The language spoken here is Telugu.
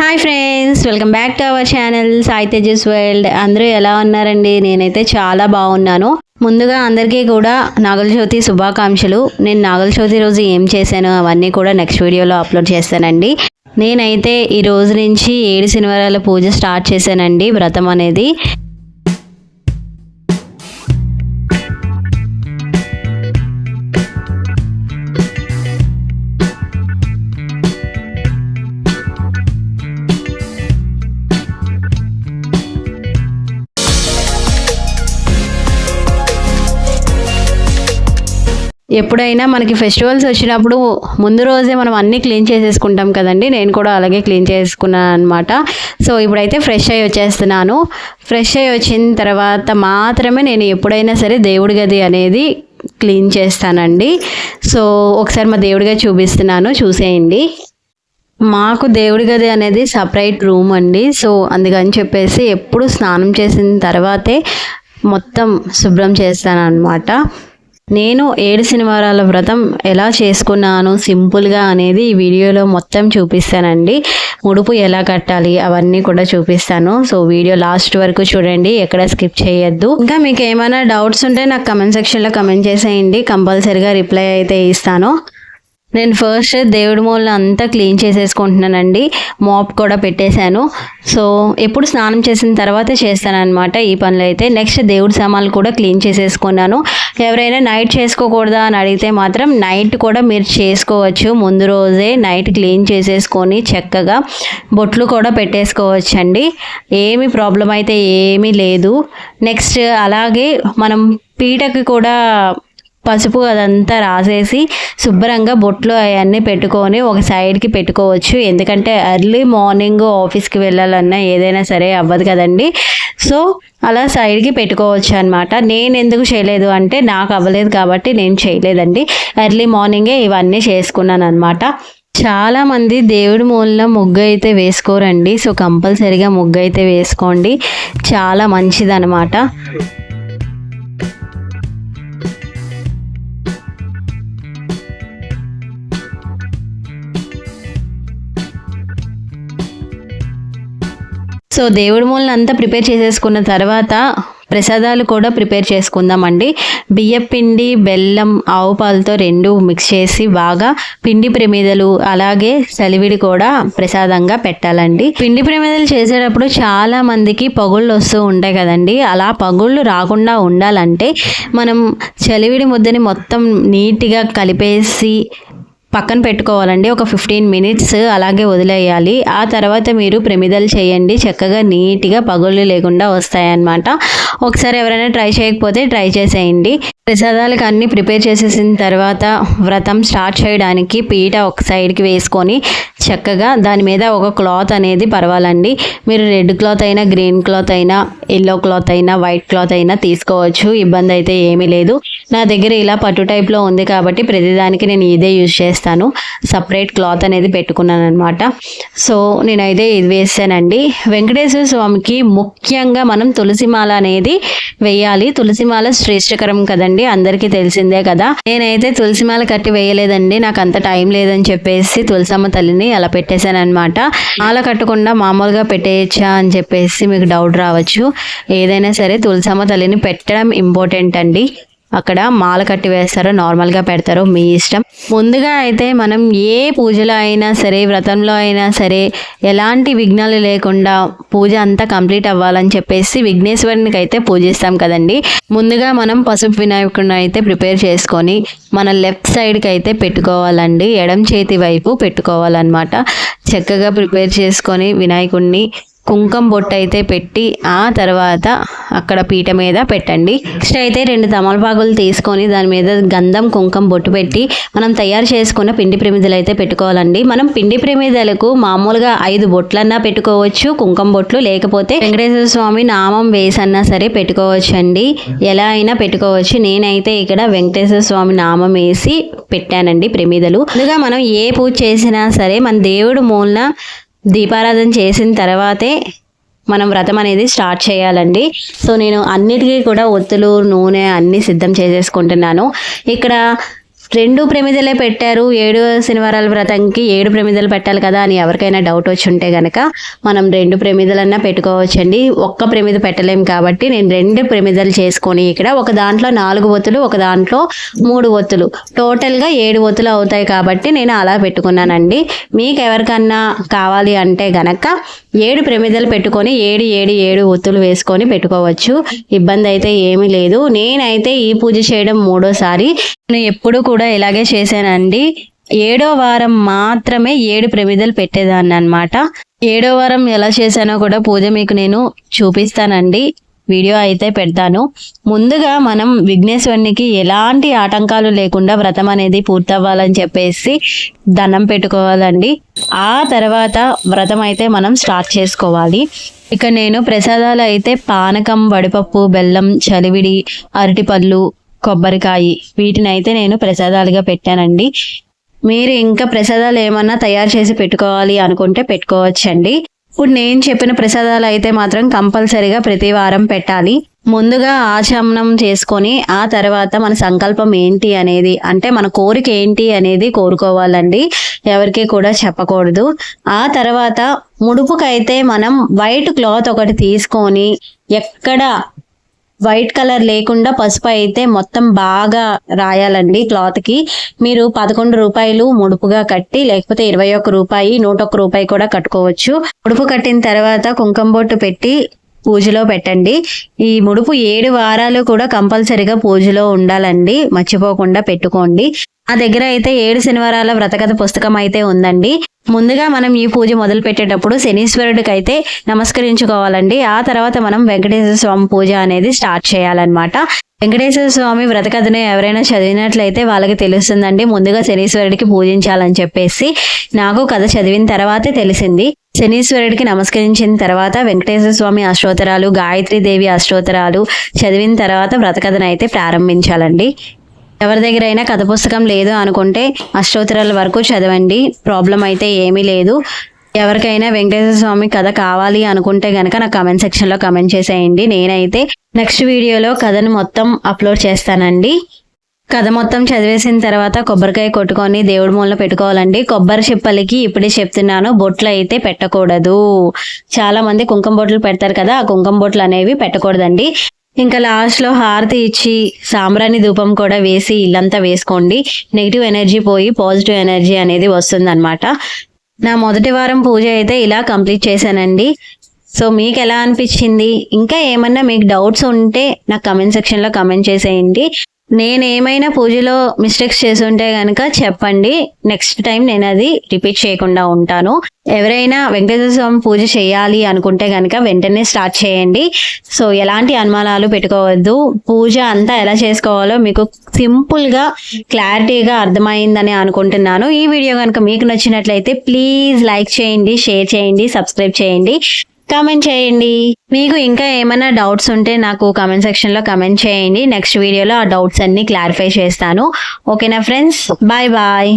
Hi friends welcome back to our channel Sai Tejas world అందరూ ఎలా ఉన్నారండి? నేనైతే చాలా బాగున్నాను. ముందుగా అందరికీ కూడా నాగల చవితి శుభాకాంక్షలు. నేను నాగల చవితి రోజు ఏం చేశాను అవన్నీ కూడా నెక్స్ట్ వీడియోలో అప్లోడ్ చేస్తానండి. నేనైతే ఈ రోజు నుంచి ఏడు శనివారాల పూజ స్టార్ట్ చేశానండి వ్రతం అనేది. ఎప్పుడైనా మనకి ఫెస్టివల్స్ వచ్చినప్పుడు ముందు రోజే మనం అన్నీ క్లీన్ చేసేసుకుంటాం కదండి. నేను కూడా అలాగే క్లీన్ చేసుకున్నాను అనమాట సో ఇప్పుడైతే ఫ్రెష్ అయ్యి వచ్చేస్తున్నాను. ఫ్రెష్ అయ్యి వచ్చిన తర్వాత మాత్రమే నేను ఎప్పుడైనా సరే దేవుడి గది అనేది క్లీన్ చేస్తానండి. సో ఒకసారి మా దేవుడిగా చూపిస్తున్నాను. చూసేయండి. మాకు దేవుడి గది అనేది సపరేట్ రూమ్ అండి. సో అందుకని చెప్పేసి ఎప్పుడు స్నానం చేసిన తర్వాతే మొత్తం శుభ్రం చేస్తాను అనమాట నేను ఏడు శనివారాల వ్రతం ఎలా చేసుకున్నాను సింపుల్గా అనేది ఈ వీడియోలో మొత్తం చూపిస్తానండి. ముడుపు ఎలా కట్టాలి అవన్నీ కూడా చూపిస్తాను. సో వీడియో లాస్ట్ వరకు చూడండి ఎక్కడ స్కిప్ చేయొద్దు. ఇంకా మీకు ఏమైనా డౌట్స్ ఉంటే నాకు కమెంట్ సెక్షన్లో కమెంట్ చేసేయండి. కంపల్సరీగా రిప్లై అయితే ఇస్తాను. నేను ఫస్ట్ దేవుడి మూలన అంతా క్లీన్ చేసేసుకుంటున్నానండి. మాప్ కూడా పెట్టేశాను. సో ఎప్పుడు స్నానం చేసిన తర్వాతే చేస్తానన్నమాట ఈ పనులు అయితే. నెక్స్ట్ దేవుడి సామాన్లు కూడా క్లీన్ చేసేసుకున్నాను. ఎవరైనా నైట్ చేసుకోకూడదా అని అడిగితే మాత్రం నైట్ కూడా మీరు చేసుకోవచ్చు. ముందు రోజే నైట్ క్లీన్ చేసేసుకొని చక్కగా బొట్లు కూడా పెట్టేసుకోవచ్చండి. ఏమి ప్రాబ్లం అయితే ఏమీ లేదు. నెక్స్ట్ అలాగే మనం పీటకి కూడా పసుపు అదంతా రాసేసి శుభ్రంగా బొట్లు అవన్నీ పెట్టుకొని ఒక సైడ్కి పెట్టుకోవచ్చు. ఎందుకంటే ఎర్లీ మార్నింగ్ ఆఫీస్కి వెళ్ళాలన్నా ఏదైనా సరే అవ్వదు కదండి. సో అలా సైడ్కి పెట్టుకోవచ్చు అనమాట నేను ఎందుకు చేయలేదు అంటే నాకు అవ్వలేదు కాబట్టి నేను చేయలేదండి. ఎర్లీ మార్నింగే ఇవన్నీ చేసుకున్నాను అనమాట చాలామంది దేవుడి మూలన ముగ్గు అయితే వేసుకోరండి. సో కంపల్సరీగా ముగ్గు అయితే వేసుకోండి. చాలా మంచిదనమాట సో దేవుడి మూలన అంతా ప్రిపేర్ చేసేసుకున్న తర్వాత ప్రసాదాలు కూడా ప్రిపేర్ చేసుకుందామండి. బియ్యం పిండి బెల్లం ఆవు పాలతో రెండు మిక్స్ చేసి బాగా పిండి ప్రమిదలు అలాగే చలివిడి కూడా ప్రసాదంగా పెట్టాలండి. పిండి ప్రమిదలు చేసేటప్పుడు చాలా మందికి పగుళ్ళు వస్తూ ఉంటాయి కదండి. అలా పగుళ్ళు రాకుండా ఉండాలంటే మనం చలివిడి ముద్దని మొత్తం నీట్గా కలిపేసి పక్కన పెట్టుకోవాలండి. ఒక ఫిఫ్టీన్ మినిట్స్ అలాగే వదిలేయాలి. ఆ తర్వాత మీరు ప్రమిదలు చేయండి. చక్కగా నీట్గా పగుళ్ళు లేకుండా వస్తాయన్నమాట. ఒకసారి ఎవరైనా ట్రై చేయకపోతే ట్రై చేసేయండి. ప్రసాదాలకు అన్నీ ప్రిపేర్ చేసేసిన తర్వాత వ్రతం స్టార్ట్ చేయడానికి పీట ఒక సైడ్కి వేసుకొని చక్కగా దాని మీద ఒక క్లాత్ అనేది పర్వాలండి. మీరు రెడ్ క్లాత్ అయినా గ్రీన్ క్లాత్ అయినా ఎల్లో క్లాత్ అయినా వైట్ క్లాత్ అయినా తీసుకోవచ్చు. ఇబ్బంది అయితే ఏమీ లేదు. నా దగ్గర ఇలా పట్టు టైప్లో ఉంది కాబట్టి ప్రతిదానికి నేను ఇదే యూజ్ చేస్తాను. సపరేట్ క్లాత్ అనేది పెట్టుకున్నాను అనమాట సో నేనైతే ఇది వేసానండి. వెంకటేశ్వర స్వామికి ముఖ్యంగా మనం తులసిమాల అనేది వేయాలి. తులసిమాల శ్రేష్టకరం కదండి అందరికీ తెలిసిందే కదా. నేనైతే తులసిమాల కట్టి వేయలేదండి నాకు అంత టైం లేదని చెప్పేసి తులసమ్మ తల్లిని అలా పెట్టేశాను అనమాట మాల కట్టకుండా మామూలుగా పెట్టేయచ్చా అని చెప్పేసి మీకు డౌట్ రావచ్చు. ఏదైనా సరే తులసమ్మ తల్లిని పెట్టడం ఇంపార్టెంట్ అండి. అక్కడ మాల కట్టి వేస్తారో నార్మల్గా పెడతారో మీ ఇష్టం. ముందుగా అయితే మనం ఏ పూజలో అయినా సరే వ్రతంలో అయినా సరే ఎలాంటి విఘ్నాలు లేకుండా పూజ అంతా కంప్లీట్ అవ్వాలని చెప్పేసి విఘ్నేశ్వరునికి అయితే పూజిస్తాం కదండి. ముందుగా మనం పసుపు వినాయకుడిని అయితే ప్రిపేర్ చేసుకొని మన లెఫ్ట్ సైడ్కి అయితే పెట్టుకోవాలండి. ఎడం చేతి వైపు పెట్టుకోవాలన్నమాట. చక్కగా ప్రిపేర్ చేసుకొని వినాయకుడిని కుంకం బొట్టు అయితే పెట్టి ఆ తర్వాత అక్కడ పీట మీద పెట్టండి. నెక్స్ట్ అయితే రెండు తమలపాకులు తీసుకొని దాని మీద గంధం కుంకం బొట్టు పెట్టి మనం తయారు చేసుకున్న పిండి ప్రమిదలు అయితే పెట్టుకోవాలండి. మనం పిండి ప్రమిదలకు మామూలుగా ఐదు బొట్లన్నా పెట్టుకోవచ్చు కుంకం బొట్లు లేకపోతే వెంకటేశ్వర స్వామి నామం వేసన్నా సరే పెట్టుకోవచ్చు అండి ఎలా అయినా పెట్టుకోవచ్చు. నేనైతే ఇక్కడ వెంకటేశ్వర స్వామి నామం వేసి పెట్టానండి ప్రమిదలు. ముందుగా మనం ఏ పూజ చేసినా సరే మన దేవుడు మూలన దీపారాధన చేసిన తర్వాతే మనం వ్రతం అనేది స్టార్ట్ చేయాలండి. సో నేను అన్నిటికీ కూడా ఒత్తులు నూనె అన్నీ సిద్ధం చేసేసుకుంటున్నాను. ఇక్కడ రెండు ప్రమిదలే పెట్టారు. ఏడు శనివారాల వ్రతంకి ఏడు ప్రమిదలు పెట్టాలి కదా అని ఎవరికైనా డౌట్ వచ్చి ఉంటే కనుక మనం రెండు ప్రమిదలన్నా పెట్టుకోవచ్చండి. ఒక్క ప్రమిద పెట్టలేం కాబట్టి నేను రెండు ప్రమిదలు చేసుకొని ఇక్కడ ఒక దాంట్లో నాలుగు ఒత్తులు ఒక దాంట్లో మూడు ఒత్తులు. టోటల్గా ఏడు ఒత్తులు అవుతాయి కాబట్టి నేను అలా పెట్టుకున్నానండి. మీకు ఎవరికన్నా కావాలి అంటే గనక ఏడు ప్రమిదలు పెట్టుకొని ఏడు ఏడు ఏడు ఒత్తులు వేసుకొని పెట్టుకోవచ్చు. ఇబ్బంది అయితే ఏమీ లేదు. నేనైతే ఈ పూజ చేయడం మూడోసారి. నేను ఎప్పుడు కూడా ఇలాగే చేశానండి. ఏడో వారం మాత్రమే ఏడు ప్రమిదలు పెట్టేదాన్ని అనమాట ఏడో వారం ఎలా చేశానో కూడా పూజ మీకు నేను చూపిస్తానండి. వీడియో అయితే పెడతాను. ముందుగా మనం విఘ్నేశ్వరునికి ఎలాంటి ఆటంకాలు లేకుండా వ్రతం అనేది పూర్తవ్వాలని చెప్పేసి దండం పెట్టుకోవాలండి. ఆ తర్వాత వ్రతం అయితే మనం స్టార్ట్ చేసుకోవాలి. ఇక నేను ప్రసాదాలు అయితే పానకం వడిపప్పు బెల్లం చలివిడి అరటిపళ్ళు కొబ్బరికాయ వీటిని అయితే నేను ప్రసాదాలుగా పెట్టానండి. మీరు ఇంకా ప్రసాదాలు ఏమన్నా తయారు చేసి పెట్టుకోవాలి అనుకుంటే పెట్టుకోవచ్చండి. ఇప్పుడు నేను చెప్పిన ప్రసాదాలు అయితే మాత్రం కంపల్సరీగా ప్రతి వారం పెట్టాలి. ముందుగా ఆచమనం చేసుకొని ఆ తర్వాత మన సంకల్పం ఏంటి అనేది అంటే మన కోరిక ఏంటి అనేది కోరుకోవాలండి. ఎవరికి కూడా చెప్పకూడదు. ఆ తర్వాత ముడుపుకైతే మనం వైట్ క్లాత్ ఒకటి తీసుకొని ఎక్కడ వైట్ కలర్ లేకుండా పసుపు అయితే మొత్తం బాగా రాయాలండి క్లాత్కి మీరు పదకొండు రూపాయలు ముడుపుగా కట్టి లేకపోతే ఇరవై ఒక్క రూపాయి నూట ఒక్క రూపాయి కూడా కట్టుకోవచ్చు. ముడుపు కట్టిన తర్వాత కుంకుమ బొట్టు పెట్టి పూజలో పెట్టండి. ఈ ముడుపు ఏడు వారాలు కూడా కంపల్సరిగా పూజలో ఉండాలండి. మర్చిపోకుండా పెట్టుకోండి. ఆ దగ్గర అయితే ఏడు శనివారాల వ్రతకథ పుస్తకం అయితే ఉందండి. ముందుగా మనం ఈ పూజ మొదలు పెట్టేటప్పుడు శనీశ్వరుడికి అయితే నమస్కరించుకోవాలండి. ఆ తర్వాత మనం వెంకటేశ్వర స్వామి పూజ అనేది స్టార్ట్ చేయాలన్నమాట. వెంకటేశ్వర స్వామి వ్రతకథను ఎవరైనా చదివినట్లయితే వాళ్ళకి తెలుస్తుందండి. ముందుగా శనీశ్వరుడికి పూజించాలని చెప్పేసి నాకు కథ చదివిన తర్వాతే తెలిసింది. శనీశ్వరుడికి నమస్కరించిన తర్వాత వెంకటేశ్వర స్వామి అష్టోత్తరాలు గాయత్రి దేవి అష్టోత్తరాలు చదివిన తర్వాత వ్రతకథను అయితే ప్రారంభించాలండి. ఎవరి దగ్గర అయినా కథ పుస్తకం లేదు అనుకుంటే అష్టోత్తరాల వరకు చదవండి. ప్రాబ్లం అయితే ఏమీ లేదు. ఎవరికైనా వెంకటేశ్వర స్వామి కథ కావాలి అనుకుంటే కనుక నాకు కమెంట్ సెక్షన్లో కమెంట్ చేసేయండి. నేనైతే నెక్స్ట్ వీడియోలో కథను మొత్తం అప్లోడ్ చేస్తానండి. కథ మొత్తం చదివేసిన తర్వాత కొబ్బరికాయ కొట్టుకొని దేవుడి మూలన పెట్టుకోవాలండి. కొబ్బరి చిప్పలకి ఇప్పుడే చెప్తున్నాను బొట్లు అయితే పెట్టకూడదు. చాలా మంది కుంకుమ బొట్లు పెడతారు కదా ఆ కుంకుమ బొట్లు అనేవి పెట్టకూడదండి. ఇంకా లాస్ట్లో హారతి ఇచ్చి సాంబ్రాణి ధూపం కూడా వేసి ఇల్లంతా వేసుకోండి. నెగిటివ్ ఎనర్జీ పోయి పాజిటివ్ ఎనర్జీ అనేది వస్తుందన్నమాట. నా మొదటి వారం పూజ అయితే ఇలా కంప్లీట్ చేశానండి. సో మీకు ఎలా అనిపించింది? ఇంకా ఏమన్నా మీకు డౌట్స్ ఉంటే నాకు కమెంట్ సెక్షన్లో కమెంట్ చేసేయండి. నేను ఏమైనా పూజలో మిస్టేక్స్ చేసుంటే కనుక చెప్పండి. నెక్స్ట్ టైం నేను అది రిపీట్ చేయకుండా ఉంటాను. ఎవరైనా వెంకటేశ్వర స్వామి పూజ చేయాలి అనుకుంటే కనుక వెంటనే స్టార్ట్ చేయండి. సో ఎలాంటి అనుమానాలు పెట్టుకోవద్దు. పూజ అంతా ఎలా చేసుకోవాలో మీకు సింపుల్గా క్లారిటీగా అర్థమైందని అనుకుంటున్నాను. ఈ వీడియో కనుక మీకు నచ్చినట్లయితే ప్లీజ్ లైక్ చేయండి షేర్ చేయండి సబ్స్క్రైబ్ చేయండి. కామెంట్ చేయండి. మీకు ఇంకా ఏమైనా డౌట్స్ ఉంటే నాకు కామెంట్ సెక్షన్లో కమెంట్ చేయండి. నెక్స్ట్ వీడియోలో ఆ డౌట్స్ అన్ని క్లారిఫై చేస్తాను. ఓకేనా ఫ్రెండ్స్ బాయ్ బాయ్